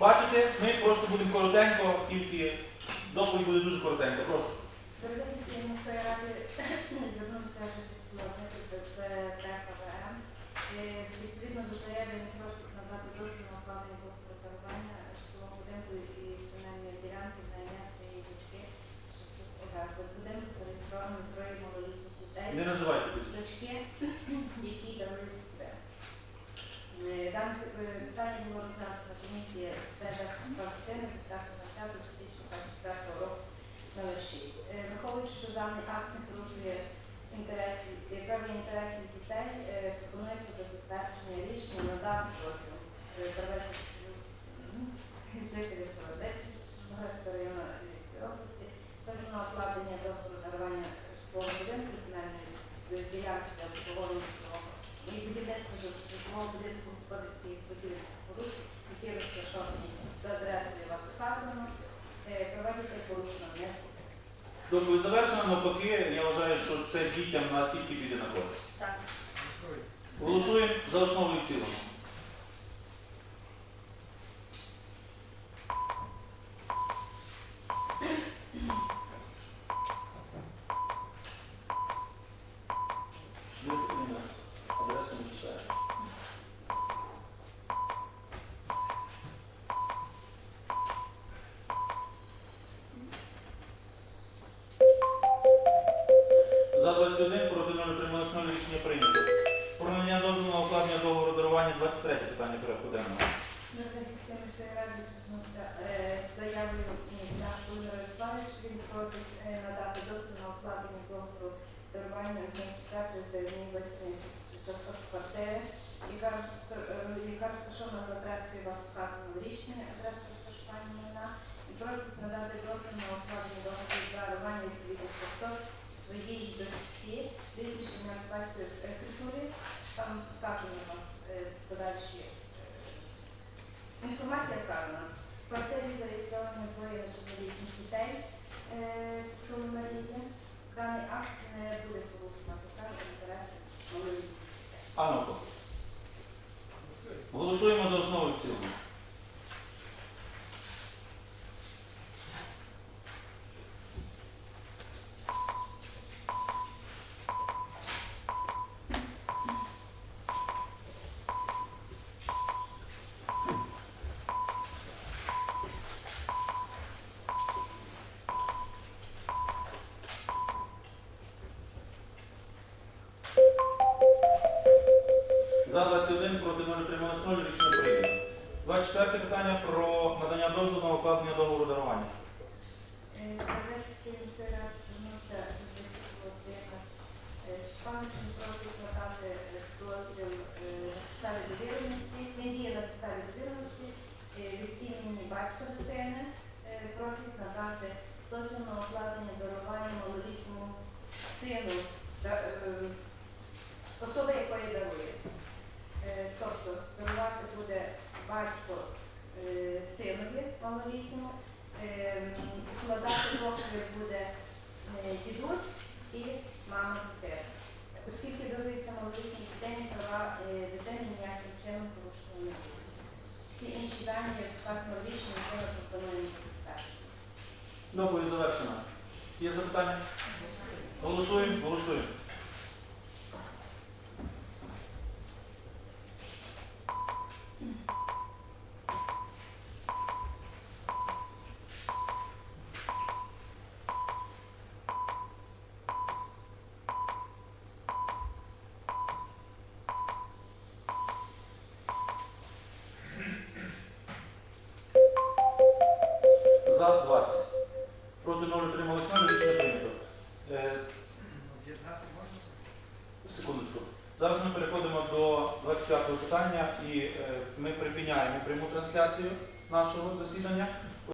Бачите, ми просто будемо коротенько, тільки доповідь буде дуже коротенько. Прошу. Дорогі міської ради звернувся ПКВМ. Відповідно до заяви він просить надати дозвіл на укладення договору дарування житлового будинку і земельної ділянки на своєї дочки. Шевчук Ольги. Будинку зареєстровано троє малолітніх дітей. Не називайте. Дочки, які. Е, Дане питання було розглянуто на комісії з ПДК 2024 року номер 6. Е, Враховуючи, що даний акт не порушує інтересів, е, праві інтересів дітей, е, пропонується до затвердження рішення надати дозвіл м, жителів Солодець, району Львівської області, також на укладення дарування житлового будинку земельної ділянки для обслуговування житлового і будівництво житлового будинку господарських будівель та споруд, які розташовані за адресою вас вказано, е, проводити порушено не. Доповідь завершена, навпаки, я вважаю, що це дітям на тільки піде на користь. Так. Голосуємо за основу і в цілому. Договору 23 питання порядку денного. Заявою наш Володимир Він просить е, надати дозвіл на укладення договору дарування адміністраторів деревні весни часток квартири, яка е, розташована за адресою вас вказано в рішенні, адреса розташування майна, і просить надати дозвіл на укладення договору дарування відповідних часток своїй дочці, прізвище батьків культури, там вказано вас подальші е, Інформація вказана. В квартирі зареєстровані двоє неповнолітніх дітей е, повнолітніх. Даний акт не буде порушено пока інтереси малолітніх дітей. Анопо. Голосуємо 24 питання про надання дозволу на укладення договору дарування. Степановичем, просить надати дозвіл е, підставі довіреності, він на підставі довіреності е, від імені батька дитини, е, просить надати дозвіл на укладення дарування малолітньому сину Є запитання? Голосуємо, голосуємо. За 20. Проти 0 отримали 0 рішення прийнято. Е, Секундочку. Зараз ми переходимо до 25 го питання і е, ми припиняємо пряму трансляцію нашого засідання